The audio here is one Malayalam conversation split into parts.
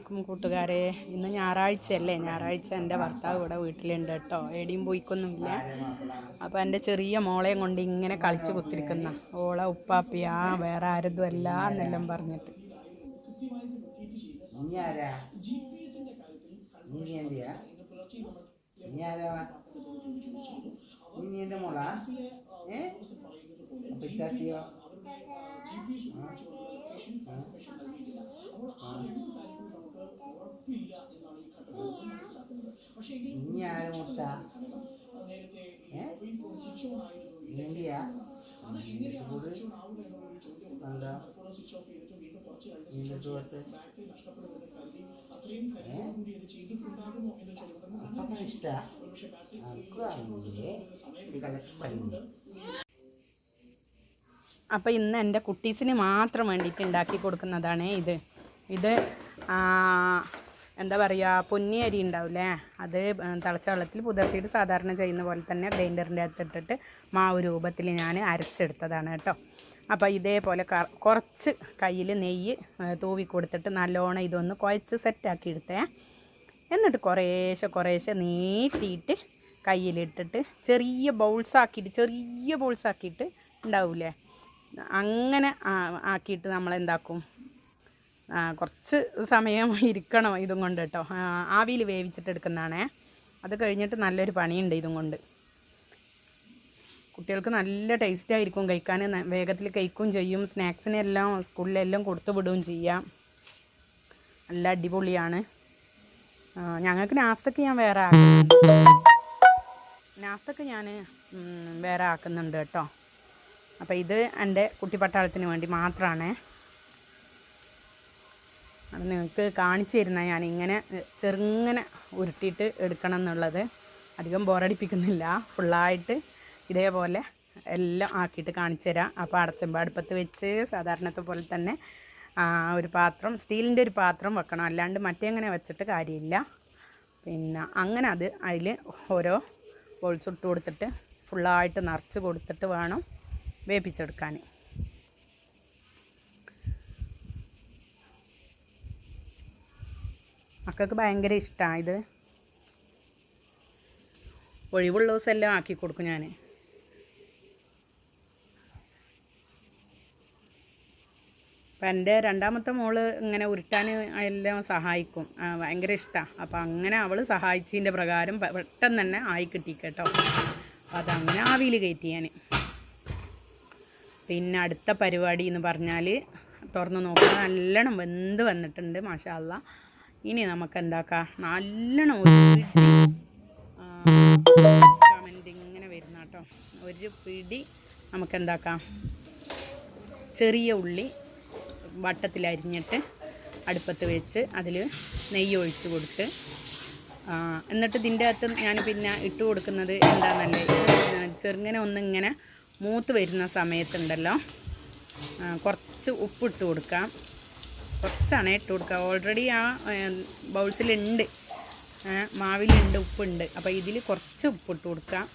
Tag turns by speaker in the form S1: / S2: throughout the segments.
S1: അലൈക്കും കൂട്ടുകാരെ. ഇന്ന് ഞായറാഴ്ചയല്ലേ? ഞായറാഴ്ച എന്റെ ഭർത്താവ് ഇവിടെ വീട്ടിലുണ്ട് കേട്ടോ. എവിടെയും പോയിക്കൊന്നുമില്ല. അപ്പോൾ എന്റെ ചെറിയ മോളെയും കൊണ്ട് ഇങ്ങനെ കളിച്ച് കുത്തിരിക്കുന്ന. ഓളെ ഉപ്പാപ്പിയാ വേറെ ആരതും അല്ല എന്നെല്ലാം പറഞ്ഞിട്ട്.
S2: മോളാ ഏ അപ്പൊ ഇത്താത്തിയോ ആ? ആ? ഇനി ആര് മുട്ട.
S1: അപ്പോൾ ഇന്ന് എന്റെ കുട്ടീസിന് മാത്രം വേണ്ടിയിട്ട് ഉണ്ടാക്കി കൊടുക്കുന്നതാണ് ഇത്. ഇത് എന്താ പറയുക പൊന്നി അരി ഉണ്ടാവില്ലേ അത് തിളച്ച വെള്ളത്തിൽ പുതിർത്തിയിട്ട് സാധാരണ ചെയ്യുന്ന പോലെ തന്നെ ഗ്രൈൻഡറിന്റെ അകത്തിട്ടിട്ട് മാവ് രൂപത്തിൽ ഞാൻ അരച്ചെടുത്തതാണ് കേട്ടോ. അപ്പോൾ ഇതേപോലെ കുറച്ച് കയ്യിൽ നെയ്യ് തൂവി കൊടുത്തിട്ട് നല്ലോണം ഇതൊന്ന് കുഴച്ച് സെറ്റാക്കി എടുത്തേ. എന്നിട്ട് കുറേശ്ശെ കുറേശ്ശെ നീട്ടിയിട്ട് കയ്യിലിട്ടിട്ട് ചെറിയ ബൗൾസ് ആക്കിയിട്ട് ചെറിയ ബൗൾസ് ആക്കിയിട്ട് ഉണ്ടാവില്ലേ അങ്ങനെ ആക്കിയിട്ട് നമ്മൾ എന്താക്കും കുറച്ച് സമയം ഇരിക്കണം ഇതും കൊണ്ട് കേട്ടോ. ആവിയിൽ വേവിച്ചിട്ട് എടുക്കുന്നതാണേ. അത് കഴിഞ്ഞിട്ട് നല്ലൊരു പണിയുണ്ട് ഇതും കൊണ്ട്. കുട്ടികൾക്ക് നല്ല ടേസ്റ്റ് ആയിരിക്കും കഴിക്കാൻ. വേഗത്തിൽ കഴിക്കുകയും ചെയ്യും. സ്നാക്സിനെല്ലാം സ്കൂളിലെല്ലാം കൊടുത്തു വിടുകയും ചെയ്യാം. നല്ല അടിപൊളിയാണ്. ഞങ്ങൾക്ക് നാസ്തക്ക് ഞാൻ വേറെ നാസ്തക്ക് ഞാൻ വേറെ ആക്കുന്നുണ്ട് കേട്ടോ. അപ്പോൾ ഇത് എന്റെ കുട്ടിപ്പട്ടാളത്തിന് വേണ്ടി മാത്രമാണ് നിങ്ങൾക്ക് കാണിച്ചു തരുന്ന ഞാൻ ഇങ്ങനെ ചെറുങ്ങനെ ഉരുട്ടിയിട്ട് എടുക്കണം എന്നുള്ളത്. അധികം ബോറടിപ്പിക്കുന്നില്ല ഫുള്ളായിട്ട് ഇതേപോലെ എല്ലാം ആക്കിയിട്ട് കാണിച്ചു തരാം. അപ്പോൾ അടച്ചമ്പ അടുപ്പത്ത് വെച്ച് സാധാരണത്തെ പോലെ തന്നെ ഒരു പാത്രം സ്റ്റീലിന്റെ ഒരു പാത്രം വെക്കണം. അല്ലാണ്ട് മറ്റേങ്ങനെ വെച്ചിട്ട് കാര്യമില്ല. പിന്നെ അങ്ങനെ അത് അതിൽ ഓരോ ബോൾസ് ഇട്ട് കൊടുത്തിട്ട് ഫുള്ളായിട്ട് നിറച്ച് കൊടുത്തിട്ട് വേണം വേപ്പിച്ചെടുക്കാൻ മക്കൾക്ക് ഭയങ്കര ഇഷ്ടമാണ് ഇത്. ഒഴിവുള്ള ദിവസമെല്ലാം ആക്കി കൊടുക്കും ഞാൻ അപ്പം എന്റെ രണ്ടാമത്തെ മോൾ ഇങ്ങനെ ഉരുട്ടാൻ എല്ലാം സഹായിക്കും. ഭയങ്കര ഇഷ്ടമാണ് അപ്പം അങ്ങനെ അവൾ സഹായിച്ചതിന്റെ പ്രകാരം പെട്ടെന്ന് തന്നെ ആയി കിട്ടി കേട്ടോ. അപ്പം അതങ്ങനെ ആവിയിൽ കയറ്റി ഞാൻ. പിന്നെ അടുത്ത പരിപാടി എന്ന് പറഞ്ഞാൽ തുറന്ന് നോക്കുക നല്ലോണം വെന്ത് വന്നിട്ടുണ്ട് മാഷാല്ല ഇനി നമുക്ക് എന്താക്കാം നല്ലോണം ഒരു കമന്റ് ഇങ്ങനെ വരുന്ന കേട്ടോ ഒരു പിടി നമുക്ക് എന്താക്കാം ചെറിയ ഉള്ളി വട്ടത്തിൽ അരിഞ്ഞിട്ട് അടുപ്പത്ത് വെച്ച് അതിൽ നെയ്യ് ഒഴിച്ച് കൊടുത്ത് എന്നിട്ട് ഇതിന്റെ അകത്ത് ഞാൻ പിന്നെ ഇട്ട് കൊടുക്കുന്നത് എന്താണെന്നല്ലേ ചെറുങ്ങനെ ഒന്നിങ്ങനെ മൂത്ത് വരുന്ന സമയത്തുണ്ടല്ലോ. കുറച്ച് ഉപ്പിട്ട് കൊടുക്കാം. കുറച്ചാണ് ഇട്ട് കൊടുക്കുക. ഓൾറെഡി ആ ബൗൾസിലുണ്ട്. മാവിലുണ്ട് ഉപ്പുണ്ട്. അപ്പോൾ ഇതിൽ കുറച്ച് ഉപ്പ് ഇട്ട് കൊടുക്കാം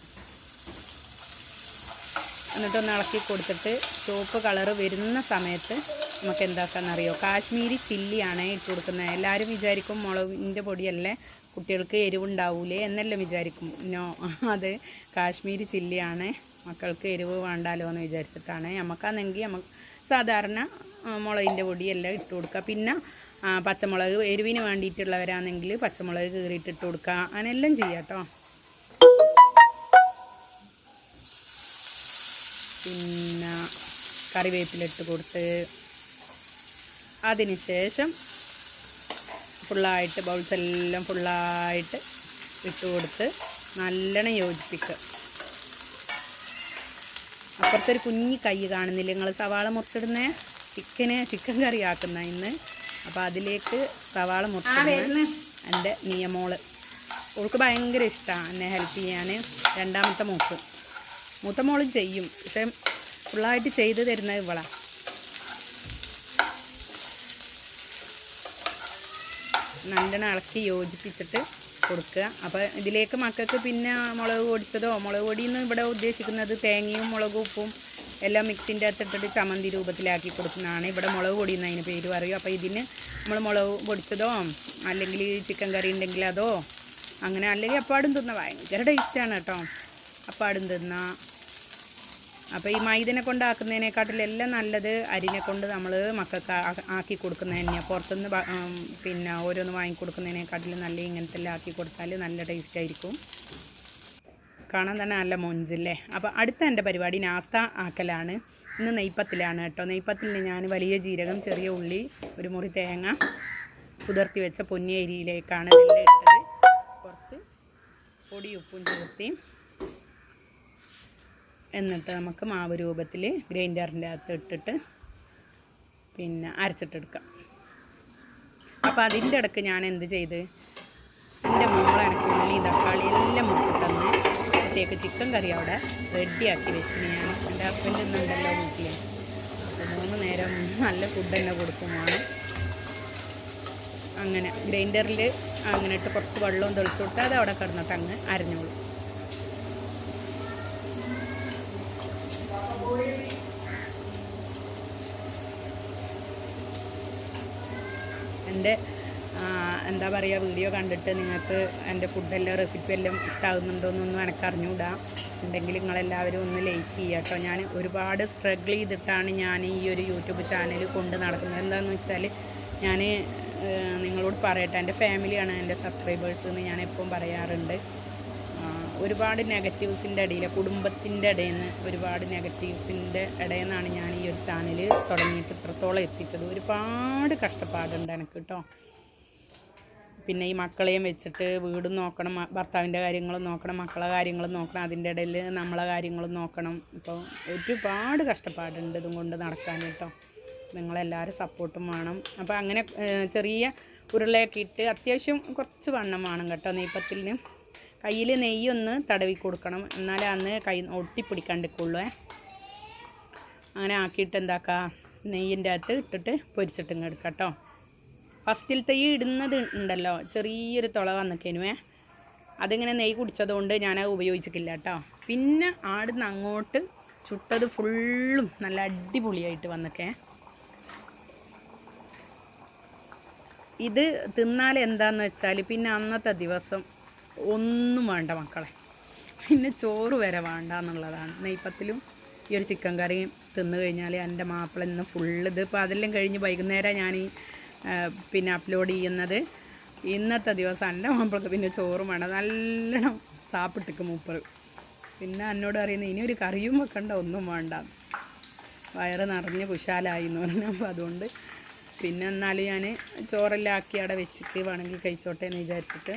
S1: എന്നിട്ടൊന്ന് ഇളക്കി കൊടുത്തിട്ട് ചുവപ്പ് കളറ് വരുന്ന സമയത്ത് നമുക്ക് എന്താക്കാന്നറിയോ കാശ്മീരി ചില്ലിയാണ് ഇട്ട് കൊടുക്കുന്നത്. എല്ലാവരും വിചാരിക്കും മുളകിന്റെ പൊടിയല്ലേ? കുട്ടികൾക്ക് എരിവുണ്ടാവൂലേ എന്നെല്ലാം വിചാരിക്കും. നോ അത് കാശ്മീരി ചില്ലിയാണ്. മക്കൾക്ക് എരിവ് വേണ്ടാലോ എന്ന് വിചാരിച്ചിട്ടാണ് നമുക്കാണെങ്കിൽ നമുക്ക് സാധാരണ മുളകിന്റെ പൊടിയെല്ലാം ഇട്ട് കൊടുക്കുക. പിന്നെ പച്ചമുളക് എരിവിന് വേണ്ടിയിട്ടുള്ളവരാണെങ്കിൽ പച്ചമുളക് കീറിയിട്ട് ഇട്ട് കൊടുക്കുക. അങ്ങനെല്ലാം ചെയ്യാം കേട്ടോ. പിന്നെ കറിവേപ്പിലിട്ട് കൊടുത്ത് അതിന് ശേഷം ഫുള്ളായിട്ട് ബൗൾസ് എല്ലാം ഫുള്ളായിട്ട് ഇട്ട് കൊടുത്ത് നല്ലോണം യോജിപ്പിക്കുക. അപ്പുറത്തൊരു കുഞ്ഞി കൈ കാണുന്നില്ല? നിങ്ങൾ സവാള മുറിച്ചിടുന്നേ? ചിക്കന് ചിക്കൻ കറി ആക്കുന്ന ഇന്ന്. അപ്പോൾ അതിലേക്ക് സവാള മുറിച്ചിടുന്നത് എന്റെ നിയമോൾ ഓൾക്ക് ഭയങ്കര ഇഷ്ടമാണ് എന്നെ ഹെൽപ്പ് ചെയ്യാൻ. രണ്ടാമത്തെ മൂക്ക്. മൂത്ത മോളും ചെയ്യും. പക്ഷെ ഫുള്ളായിട്ട് ചെയ്ത് തരുന്നത് ഇവളാ. നല്ലോണം ഇളക്കി യോജിപ്പിച്ചിട്ട് കൊടുക്കുക. അപ്പോൾ ഇതിലേക്ക് മക്കൾക്ക് പിന്നെ മുളക് പൊടിച്ചതോ? മുളക് പൊടിയെന്ന് ഇവിടെ ഉദ്ദേശിക്കുന്നത് തേങ്ങയും മുളകും ഉപ്പും എല്ലാം മിക്സിന്റെ അകത്ത് ഇട്ടിട്ട് ചമ്മന്തി രൂപത്തിലാക്കി കൊടുക്കുന്നതാണ്. ഇവിടെ മുളക് പൊടി എന്നതിന് പേര് പറയും. അപ്പോൾ ഇതിന് നമ്മൾ മുളക് പൊടിച്ചതോ അല്ലെങ്കിൽ ചിക്കൻ കറി ഉണ്ടെങ്കിൽ അതോ അങ്ങനെ അല്ലെങ്കിൽ അപ്പാടും തിന്ന. ഭയങ്കര ടേസ്റ്റാണ് കേട്ടോ. അപ്പാടും തിന്ന. അപ്പോൾ ഈ മൈദനെ കൊണ്ടാക്കുന്നതിനെക്കാട്ടിലും എല്ലാം നല്ലത് അരിനെ കൊണ്ട് നമ്മൾ മക്കൾക്ക് ആക്കി കൊടുക്കുന്നത് തന്നെയാണ് പുറത്തുനിന്ന് പിന്നെ ഓരോന്ന് വാങ്ങിക്കൊടുക്കുന്നതിനെക്കാട്ടിലും നല്ല ഇങ്ങനത്തെല്ലാം ആക്കി കൊടുത്താൽ നല്ല ടേസ്റ്റ് ആയിരിക്കും. കാണാൻ തന്നെ നല്ല മൊഞ്ചില്ലേ? അപ്പോൾ അടുത്ത എന്റെ പരിപാടി നാസ്ത ആക്കലാണ്. ഇന്ന് നെയ്പ്പത്തിലാണ് കേട്ടോ. നെയ്പ്പത്തിൽ ഞാൻ വലിയ ജീരകം ചെറിയ ഉള്ളി ഒരു മുറി തേങ്ങ കുതിർത്തി വെച്ച പൊന്നിയരിയിലേക്കാണ് അരിയിലേക്കാണ് ഇട്ടത്. കുറച്ച് പൊടി ഉപ്പും ചേർത്തി. എന്നിട്ട് നമുക്ക് മാവ് രൂപത്തിൽ ഗ്രൈൻഡറിന്റെ അകത്ത് ഇട്ടിട്ട് പിന്നെ അരച്ചിട്ടെടുക്കാം. അപ്പോൾ അതിന്റെ ഇടയ്ക്ക് ഞാൻ എന്ത് ചെയ്ത്? എന്റെ മോളെ എനിക്ക് ഉള്ളി തക്കാളി എല്ലാം മുറിച്ചിട്ട് അപ്പോഴത്തേക്ക് ചിക്കൻ കറി അവിടെ റെഡിയാക്കി വെച്ചിന് ഞാൻ എന്റെ ഹസ്ബൻഡ് ഇന്നുണ്ടല്ലോ വീട്ടിൽ. അപ്പോൾ മൂന്ന് നേരം നല്ല ഫുഡ് തന്നെ കൊടുക്കും വേണം അങ്ങനെ ഗ്രൈൻഡറിൽ അങ്ങനെ ഇട്ട് കുറച്ച് വെള്ളവും തെളിച്ചു അത് അവിടെ കിടന്നിട്ട് അങ്ങ് അരഞ്ഞോളൂ. എന്റെ എന്താ പറയുക വീഡിയോ കണ്ടിട്ട് നിങ്ങൾക്ക് എന്റെ ഫുഡെല്ലാം റെസിപ്പി എല്ലാം ഇഷ്ടമാകുന്നുണ്ടോ എന്നൊന്നും എനിക്ക് അറിഞ്ഞൂടാ ഉണ്ടെങ്കിൽ നിങ്ങളെല്ലാവരും ഒന്ന് ലൈക്ക് ചെയ്യുക കേട്ടോ. ഞാൻ ഒരുപാട് സ്ട്രഗിൾ ചെയ്തിട്ടാണ് ഞാൻ ഈ ഒരു യൂട്യൂബ് ചാനൽ കൊണ്ട് നടക്കുന്നത്. എന്താണെന്ന് വെച്ചാൽ ഞാൻ നിങ്ങളോട് പറയട്ടെ. എന്റെ ഫാമിലിയാണ് എന്റെ സബ്സ്ക്രൈബേഴ്സ് എന്ന് ഞാൻ എപ്പോഴും പറയാറുണ്ട്. ഒരുപാട് നെഗറ്റീവ്സിന്റെ ഇടയിൽ കുടുംബത്തിന്റെ ഇടയിൽ നിന്ന് ഒരുപാട് നെഗറ്റീവ്സിന്റെ ഇടയിൽ നിന്നാണ് ഞാൻ ഈ ഒരു ചാനൽ തുടങ്ങിയിട്ട് ഇത്രത്തോളം എത്തിച്ചത്. ഒരുപാട് കഷ്ടപ്പാടുണ്ട് എനിക്ക് കേട്ടോ. പിന്നെ ഈ മക്കളെയും വെച്ചിട്ട് വീടും നോക്കണം ഭർത്താവിന്റെ കാര്യങ്ങളും നോക്കണം മക്കളെ കാര്യങ്ങളും നോക്കണം അതിന്റെ ഇടയിൽ നമ്മളെ കാര്യങ്ങളും നോക്കണം. ഇപ്പോൾ ഒരുപാട് കഷ്ടപ്പാടുണ്ട് ഇതും കൊണ്ട് നടക്കാൻ കേട്ടോ നിങ്ങളെല്ലാവരും സപ്പോർട്ടും വേണം. അപ്പോൾ അങ്ങനെ ചെറിയ ഉരുളയൊക്കെ ഇട്ട് അത്യാവശ്യം കുറച്ച് വണ്ണം വേണം കേട്ടോ നെയ്പ്പത്തിന് കയ്യിൽ നെയ്യൊന്ന് തടവി കൊടുക്കണം. എന്നാലേ അന്ന് കൈ ഒട്ടിപ്പിടിക്കാണ്ടിക്കുള്ളൂ അങ്ങനെ ആക്കിയിട്ട് എന്താക്കുക നെയ്യിന്റെ അകത്ത് ഇട്ടിട്ട് പൊരിച്ചിട്ടും കേട്ടോ. ഫസ്റ്റിലത്തെ ഈ ഇടുന്നത് ഉണ്ടല്ലോ ചെറിയൊരു തുള വന്നിക്കേനുവേ അതിങ്ങനെ നെയ് കുടിച്ചതുകൊണ്ട് ഞാനത് ഉപയോഗിച്ചിട്ടില്ല കേട്ടോ. പിന്നെ ആടുന്ന് അങ്ങോട്ട് ചുട്ടത് ഫുള്ളും നല്ല അടിപൊളിയായിട്ട് വന്നൊക്കെ. ഇത് തിന്നാൽ എന്താന്ന് വെച്ചാൽ പിന്നെ അന്നത്തെ ദിവസം ഒന്നും വേണ്ട മക്കളെ. പിന്നെ ചോറ് വരെ വേണ്ട എന്നുള്ളതാണ്. നെയ്പ്പത്തിലും ഈ ഒരു ചിക്കൻ കറിയും തിന്നു കഴിഞ്ഞാൽ എന്റെ മാപ്പിള ഇന്ന് ഫുള്ള് ഇതിപ്പോൾ അതെല്ലാം കഴിഞ്ഞ് വൈകുന്നേരം ഞാൻ ഈ പിന്നെ അപ്ലോഡ് ചെയ്യുന്നത്. ഇന്നത്തെ ദിവസം എന്റെ മാപ്പിളക്ക് പിന്നെ ചോറും വേണം നല്ലോണം സാപ്പിട്ടിക്കും മൂപ്പർ പിന്നെ എന്നോട് പറയുന്നത് ഇനി ഒരു കറിയും വെക്കണ്ട ഒന്നും വേണ്ട. വയറ് നിറഞ്ഞ് കുശാലായി എന്ന് പറഞ്ഞു. അപ്പോൾ അതുകൊണ്ട് പിന്നെ എന്നാലും ഞാൻ ചോറെല്ലാം ആക്കി അവിടെ വെച്ചിട്ട് വേണമെങ്കിൽ കഴിച്ചോട്ടെ എന്ന് വിചാരിച്ചിട്ട്.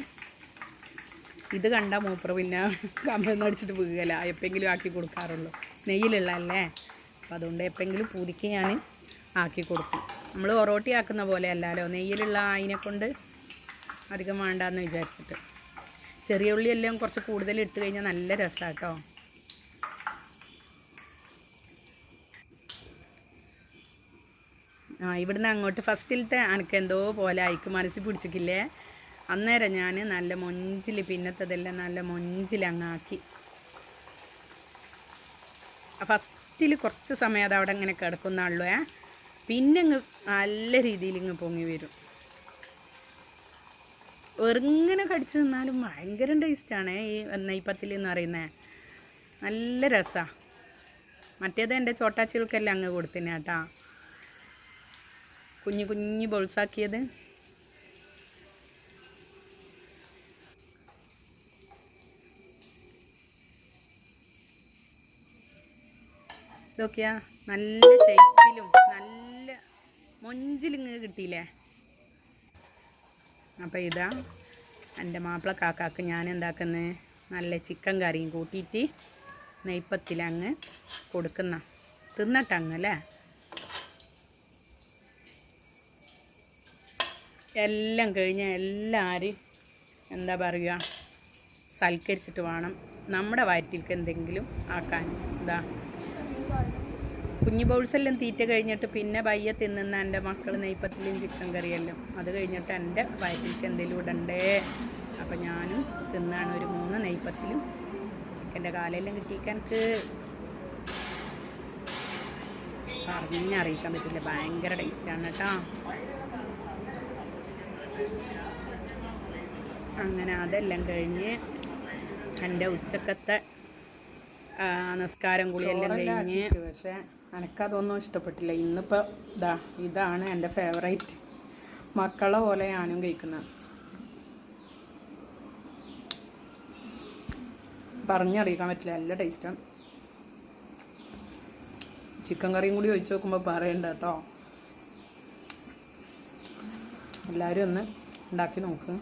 S1: ഇത് കണ്ട മൂപ്പർ പിന്നെ കമ്പെന്ന് അടിച്ചിട്ട് വീകല എപ്പെങ്കിലും ആക്കി കൊടുക്കാറുള്ളൂ. നെയ്യിലുള്ളതല്ലേ? അപ്പം അതുകൊണ്ട് എപ്പെങ്കിലും പൂതിക്ക് ഞാൻ ആക്കി കൊടുക്കും. നമ്മൾ ഒറോട്ടി ആക്കുന്ന പോലെ അല്ലല്ലോ നെയ്യിലുള്ള ആയിനെ കൊണ്ട് അധികം വേണ്ടാന്ന് വിചാരിച്ചിട്ട്. ചെറിയ ഉള്ളി എല്ലാം കുറച്ച് കൂടുതൽ ഇട്ട് കഴിഞ്ഞാൽ നല്ല രസമാണ് കേട്ടോ ആ ഇവിടുന്ന് അങ്ങോട്ട് ഫസ്റ്റിലത്തെ എനിക്ക് എന്തോ പോലെ അയക്ക് മനസ്സിൽ പിടിച്ചിട്ടില്ലേ അന്നേരം ഞാൻ നല്ല മൊഞ്ചിൽ പിന്നത്തതെല്ലാം നല്ല മൊഞ്ചിൽ അങ്ങാക്കി. ഫസ്റ്റിൽ കുറച്ച് സമയം അത് അവിടെ ഇങ്ങനെ കിടക്കുന്നുള്ളൂ ഏ? പിന്നെ ഇങ്ങ് നല്ല രീതിയിൽ ഇങ്ങ് പൊങ്ങി വരും. വെറുങ്ങനെ കടിച്ചു നിന്നാലും ഭയങ്കര ടേസ്റ്റാണ്. ഈ നെയ്പ്പത്തിൽ എന്ന് പറയുന്നത് നല്ല രസമാണ് മറ്റേത് എന്റെ ചോട്ടാച്ചികൾക്കെല്ലാം അങ്ങ് കൊടുത്തിന് കേട്ടാ. കുഞ്ഞു കുഞ്ഞു ബോൾസാക്കിയത്. ഇതൊക്കെയാ നല്ല ഷേപ്പിലും മൊഞ്ചിലിങ്ങ് കിട്ടിയില്ലേ? അപ്പോൾ ഇതാ എന്റെ മാപ്പിള കാക്കാക്ക് ഞാൻ എന്താക്കുന്നത് നല്ല ചിക്കൻ കറിയും കൂട്ടിയിട്ട് നെയ്പ്പത്തിലങ്ങ് കൊടുക്കുന്ന. തിന്നട്ടങ്ങ് അല്ലേ? എല്ലാം കഴിഞ്ഞ് എല്ലാവരും എന്താ പറയുക? സൽക്കരിച്ചിട്ട് വേണം നമ്മുടെ വയറ്റിൽക്ക് എന്തെങ്കിലും ആക്കാൻ. ഇതാ. കുഞ്ഞു ബൗൾസെല്ലാം തീറ്റ കഴിഞ്ഞിട്ട് പിന്നെ പയ്യെ തിന്നുന്ന എന്റെ മക്കൾ നെയ്പ്പത്തിലും ചിക്കൻ കറിയെല്ലാം. അത് കഴിഞ്ഞിട്ട് എന്റെ വയറ്റിലേക്ക് എന്തെങ്കിലും ഇടണ്ടേ? അപ്പം ഞാനും തിന്നാണ് ഒരു മൂന്ന് നെയ്പ്പത്തിലും ചിക്കന്റെ കാലെല്ലാം കിട്ടിയിക്കാൻ എനിക്ക്. പറഞ്ഞറിയിക്കാൻ പറ്റില്ല. ഭയങ്കര ടേസ്റ്റാണ് കേട്ടോ. അങ്ങനെ അതെല്ലാം കഴിഞ്ഞ് എന്റെ ഉച്ചക്കത്തെ നിസ്കാരം കൂടിയെല്ലാം കഴിഞ്ഞ് പക്ഷേ എനിക്കതൊന്നും ഇഷ്ടപ്പെട്ടില്ല. ഇന്നിപ്പോൾ ഇതാ ഇതാണ് എന്റെ ഫേവറേറ്റ് മക്കളെ പോലെ ഞാനും കഴിക്കുന്നത്. പറഞ്ഞറിയിക്കാൻ പറ്റില്ല. നല്ല ടേസ്റ്റാണ് ചിക്കൻ കറിയും കൂടി ഒഴിച്ച് നോക്കുമ്പോൾ പറയണ്ട കേട്ടോ എല്ലാവരും ഒന്ന് ഉണ്ടാക്കി നോക്ക്.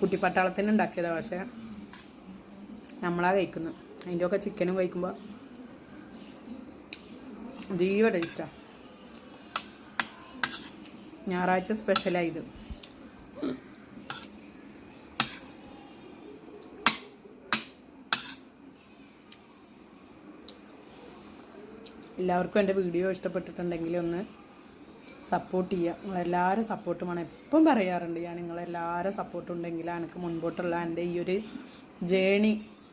S1: കുട്ടിപ്പട്ടാളത്തിന് ഉണ്ടാക്കിയതാണ് പക്ഷേ നമ്മളാ കഴിക്കുന്നു അതിന്റെയൊക്കെ ചിക്കനും കഴിക്കുമ്പോൾ അതീവ ടേസ്റ്റാണ് ഞായറാഴ്ച സ്പെഷ്യലായി ഇത്. എല്ലാവർക്കും എന്റെ വീഡിയോ ഇഷ്ടപ്പെട്ടിട്ടുണ്ടെങ്കിൽ ഒന്ന് സപ്പോർട്ട് ചെയ്യുക. നിങ്ങളെല്ലാവരും സപ്പോർട്ട് വേണം. എപ്പം പറയാറുണ്ട് ഞാൻ നിങ്ങളെല്ലാവരും സപ്പോർട്ട് ഉണ്ടെങ്കിലാണ് എനിക്ക് മുൻപോട്ടുള്ള എന്റെ ഈ ഒരു ജേണി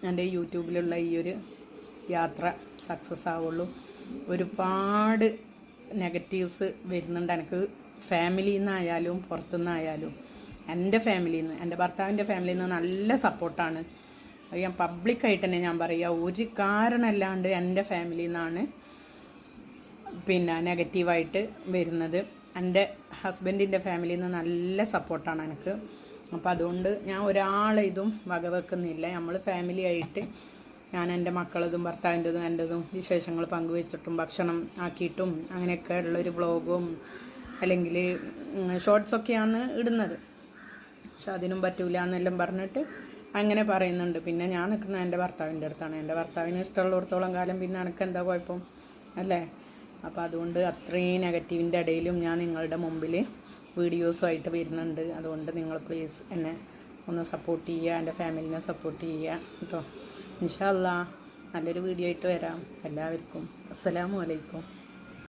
S1: എന്റെ യൂട്യൂബിലുള്ള ഈ ഒരു യാത്ര സക്സസ് ആവുള്ളൂ. ഒരുപാട് നെഗറ്റീവ്സ് വരുന്നുണ്ട്. എനിക്ക് ഫാമിലിയിൽ നിന്നായാലും പുറത്തുനിന്നായാലും എന്റെ ഫാമിലിയിൽ നിന്ന് എന്റെ ഭർത്താവിന്റെ ഫാമിലിയിൽ നിന്ന് നല്ല സപ്പോർട്ടാണ് ഞാൻ പബ്ലിക്കായിട്ട് തന്നെ ഞാൻ പറയുക ഒരു കാരണമല്ലാണ്ട് എന്റെ ഫാമിലിയിൽ നിന്നാണ് പിന്നെ നെഗറ്റീവായിട്ട് വരുന്നത്. എന്റെ ഹസ്ബൻഡിന്റെ ഫാമിലിയിൽ നിന്ന് നല്ല സപ്പോർട്ടാണ് എനിക്ക്. അപ്പോൾ അതുകൊണ്ട് ഞാൻ ഒരാളെ ഇതും വകവെക്കുന്നില്ല. നമ്മൾ ഫാമിലി ആയിട്ട് ഞാൻ എന്റെ മക്കളതും ഭർത്താവിന്റെതും എന്റെതും വിശേഷങ്ങൾ പങ്കുവെച്ചിട്ടും ഭക്ഷണം ആക്കിയിട്ടും അങ്ങനെയൊക്കെ ഉള്ളൊരു ബ്ലോഗും അല്ലെങ്കിൽ ഷോർട്സൊക്കെയാണ് ഇടുന്നത്. പക്ഷെ അതിനും പറ്റൂല എന്നെല്ലാം പറഞ്ഞിട്ട് അങ്ങനെ പറയുന്നുണ്ട്. പിന്നെ ഞാൻ നിൽക്കുന്നത് എന്റെ ഭർത്താവിന്റെ അടുത്താണ്. എന്റെ ഭർത്താവിന് ഇഷ്ടമുള്ളിടത്തോളം കാലം പിന്നെ എനിക്ക് എന്താ കുഴപ്പം? അല്ലേ? അപ്പോൾ അതുകൊണ്ട് അത്രയും നെഗറ്റീവിന്റെ ഇടയിലും ഞാൻ നിങ്ങളുടെ മുമ്പിൽ വീഡിയോസുമായിട്ട് വരുന്നുണ്ട്. അതുകൊണ്ട് നിങ്ങൾ പ്ലീസ് എന്നെ ഒന്ന് സപ്പോർട്ട് ചെയ്യുക എന്റെ ഫാമിലിനെ സപ്പോർട്ട് ചെയ്യുക കേട്ടോ ഇൻഷാല്ല നല്ലൊരു വീഡിയോ ആയിട്ട് വരാം. എല്ലാവർക്കും അസ്സലാമു അലൈക്കും.